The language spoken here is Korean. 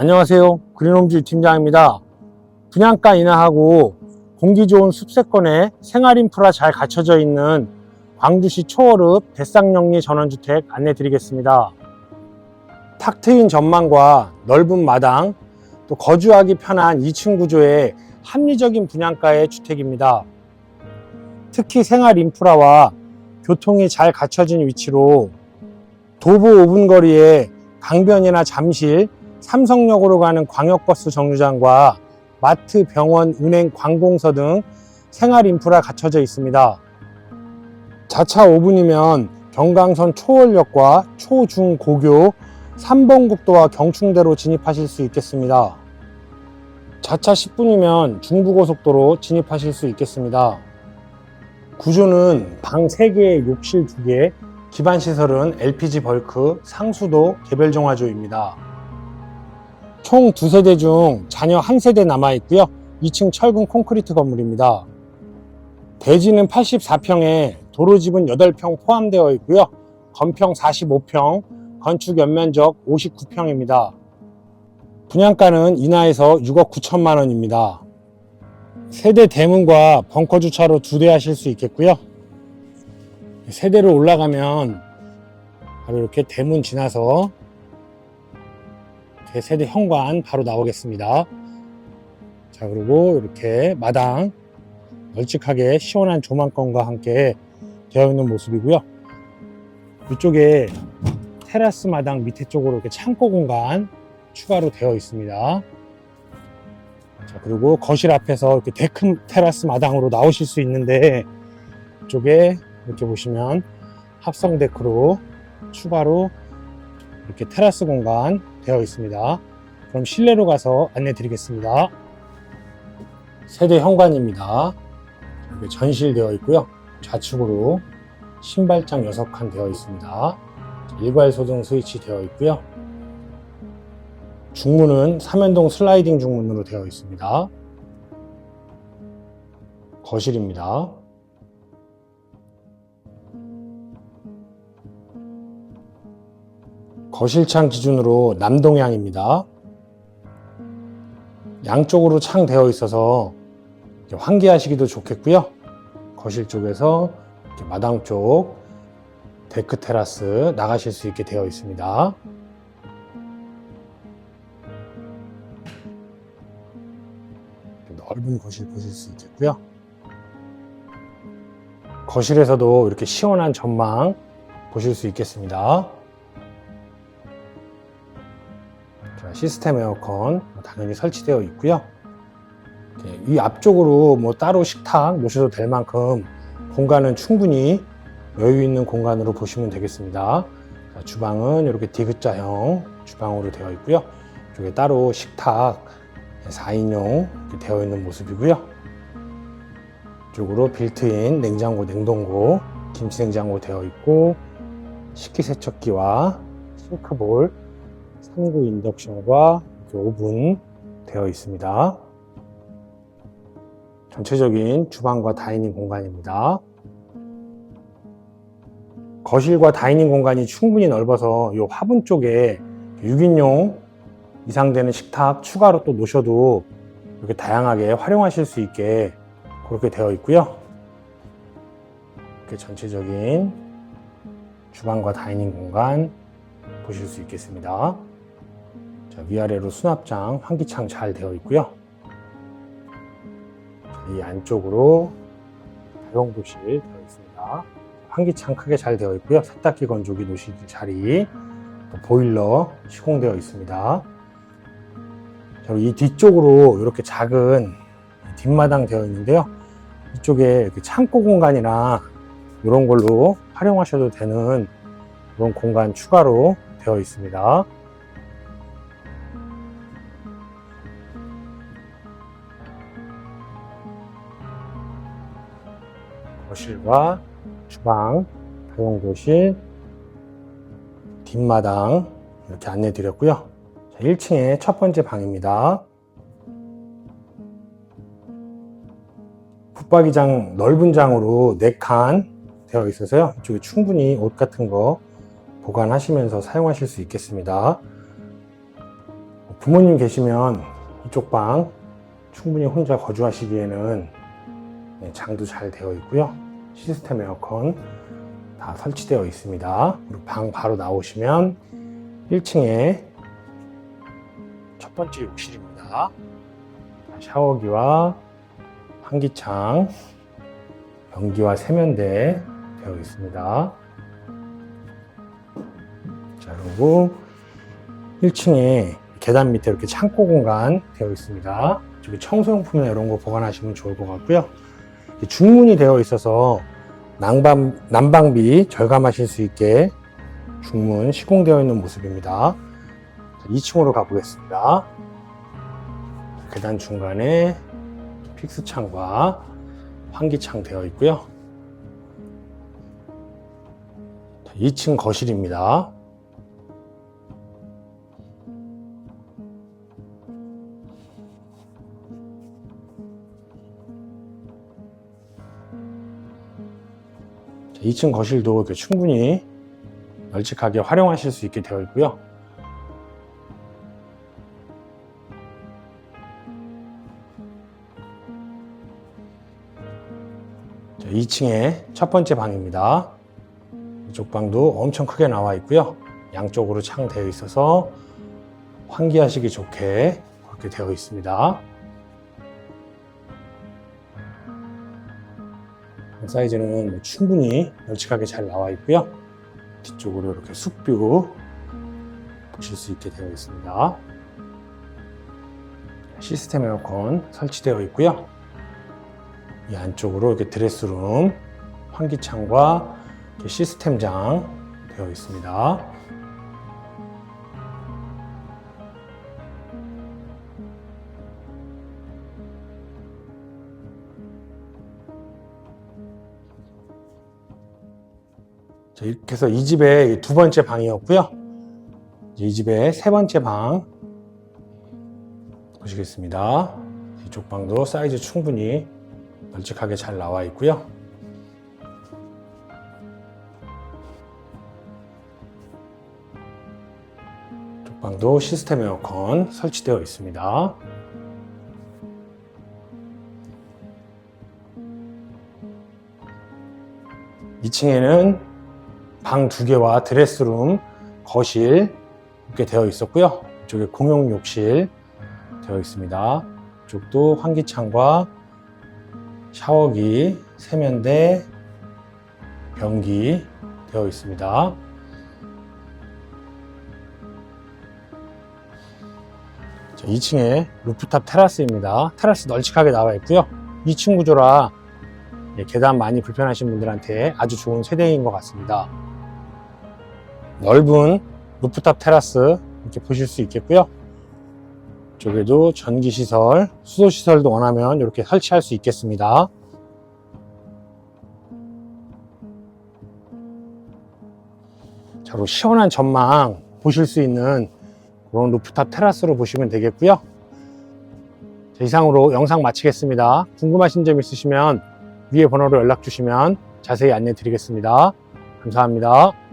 안녕하세요. 그린홈즈 팀장입니다. 분양가 인하하고 공기 좋은 숲세권에 생활 인프라 잘 갖춰져 있는 광주시 초월읍 대쌍영리 전원주택 안내 드리겠습니다. 탁 트인 전망과 넓은 마당, 또 거주하기 편한 2층 구조의 합리적인 분양가의 주택입니다. 특히 생활 인프라와 교통이 잘 갖춰진 위치로 도보 5분 거리에 강변이나 잠실, 삼성역으로 가는 광역버스 정류장과 마트, 병원, 은행, 관공서 등 생활 인프라 갖춰져 있습니다. 자차 5분이면 경강선 초월역과 초중 고교 3번 국도와 경충대로 진입하실 수 있겠습니다. 자차 10분이면 중부고속도로 진입하실 수 있겠습니다. 구조는 방 3개, 욕실 2개, 기반 시설은 LPG 벌크, 상수도, 개별 정화조입니다. 총 두 세대 중 자녀 한 세대 남아 있고요. 2층 철근 콘크리트 건물입니다. 대지는 84평에 도로집은 8평 포함되어 있고요. 건평 45평, 건축 연면적 59평입니다. 분양가는 인하에서 6억 9천만 원입니다. 세대 대문과 벙커 주차로 두 대 하실 수 있겠고요. 세대로 올라가면 바로 이렇게 대문 지나서 세대 현관 바로 나오겠습니다. 자 그리고 이렇게 마당 널찍하게 시원한 조망권과 함께 되어 있는 모습이고요. 이쪽에 테라스 마당 밑에 쪽으로 이렇게 창고 공간 추가로 되어 있습니다. 자, 그리고 거실 앞에서 이렇게 데크 테라스 마당으로 나오실 수 있는데 이쪽에 이렇게 보시면 합성 데크로 추가로 이렇게 테라스 공간 되어 있습니다. 그럼 실내로 가서 안내 드리겠습니다. 세대 현관입니다. 이렇게 전실되어 있고요. 좌측으로 신발장 6칸 되어 있습니다. 일괄 소등 스위치 되어 있고요. 중문은 삼연동 슬라이딩 중문으로 되어 있습니다. 거실입니다. 거실창 기준으로 남동향입니다. 양쪽으로 창 되어 있어서 환기하시기도 좋겠고요. 거실 쪽에서 마당 쪽 데크 테라스 나가실 수 있게 되어 있습니다. 넓은 거실 보실 수 있겠고요. 거실에서도 이렇게 시원한 전망 보실 수 있겠습니다. 시스템 에어컨 당연히 설치되어 있고요. 이 앞쪽으로 뭐 따로 식탁 놓으셔도 될 만큼 공간은 충분히 여유 있는 공간으로 보시면 되겠습니다. 자, 주방은 이렇게 디귿자형 주방으로 되어 있고요. 이쪽에 따로 식탁 4인용 이렇게 되어 있는 모습이고요. 이쪽으로 빌트인 냉장고, 냉동고, 김치냉장고 되어 있고 식기세척기와 싱크볼, 3구 인덕션과 이렇게 오븐 되어 있습니다. 전체적인 주방과 다이닝 공간입니다. 거실과 다이닝 공간이 충분히 넓어서 이 화분 쪽에 6인용 이상 되는 식탁 추가로 또 놓으셔도 이렇게 다양하게 활용하실 수 있게 그렇게 되어 있고요. 이렇게 전체적인 주방과 다이닝 공간 보실 수 있겠습니다. 자, 위아래로 수납장, 환기창 잘 되어 있고요. 이 안쪽으로 다용도실 되어 있습니다. 환기창 크게 잘 되어 있고요. 세탁기 건조기 놓으실 자리, 또 보일러 시공되어 있습니다. 자, 이 뒤쪽으로 이렇게 작은 뒷마당 되어 있는데요. 이쪽에 이렇게 창고 공간이나 이런 걸로 활용하셔도 되는 그런 공간 추가로 되어 있습니다. 거실과 주방, 다용도실, 뒷마당 이렇게 안내 드렸고요. 1층에 첫 번째 방입니다. 붙박이장 넓은 장으로 4칸 되어 있어서요. 이쪽에 충분히 옷 같은 거 보관하시면서 사용하실 수 있겠습니다. 부모님 계시면 이쪽 방 충분히 혼자 거주하시기에는 네, 장도 잘 되어 있고요. 시스템 에어컨 다 설치되어 있습니다. 그리고 방 바로 나오시면 1층에 첫 번째 욕실입니다. 샤워기와 환기창, 변기와 세면대 되어 있습니다. 자, 그리고 1층에 계단 밑에 이렇게 창고 공간 되어 있습니다. 저기 청소용품이나 이런 거 보관하시면 좋을 것 같고요. 중문이 되어 있어서 난방, 난방비 절감하실 수 있게 중문 시공되어 있는 모습입니다. 2층으로 가보겠습니다. 계단 중간에 픽스창과 환기창 되어 있고요. 2층 거실입니다. 2층 거실도 충분히 널찍하게 활용하실 수 있게 되어 있고요. 자, 2층에 첫 번째 방입니다. 이쪽 방도 엄청 크게 나와 있고요. 양쪽으로 창 되어 있어서 환기하시기 좋게 그렇게 되어 있습니다. 사이즈는 뭐 충분히 널찍하게 잘 나와 있고요. 뒤쪽으로 이렇게 숲뷰 보실 수 있게 되어 있습니다. 시스템 에어컨 설치되어 있고요. 이 안쪽으로 이렇게 드레스룸, 환기창과 시스템장 되어 있습니다. 자, 이렇게 해서 이 집의 두 번째 방이었고요. 이 집의 세 번째 방 보시겠습니다. 이쪽 방도 사이즈 충분히 널찍하게 잘 나와 있고요. 이쪽 방도 시스템 에어컨 설치되어 있습니다. 이층에는 방 두 개와 드레스룸, 거실 이렇게 되어 있었고요. 이쪽에 공용 욕실 되어 있습니다. 이쪽도 환기창과 샤워기, 세면대, 변기 되어 있습니다. 자, 2층에 루프탑 테라스입니다. 테라스 널찍하게 나와 있고요. 2층 구조라 예, 계단 많이 불편하신 분들한테 아주 좋은 세대인 것 같습니다. 넓은 루프탑 테라스 이렇게 보실 수 있겠고요. 이쪽에도 전기 시설, 수도 시설도 원하면 이렇게 설치할 수 있겠습니다. 자, 그리고 시원한 전망 보실 수 있는 그런 루프탑 테라스로 보시면 되겠고요. 자, 이상으로 영상 마치겠습니다. 궁금하신 점 있으시면 위에 번호로 연락 주시면 자세히 안내 드리겠습니다. 감사합니다.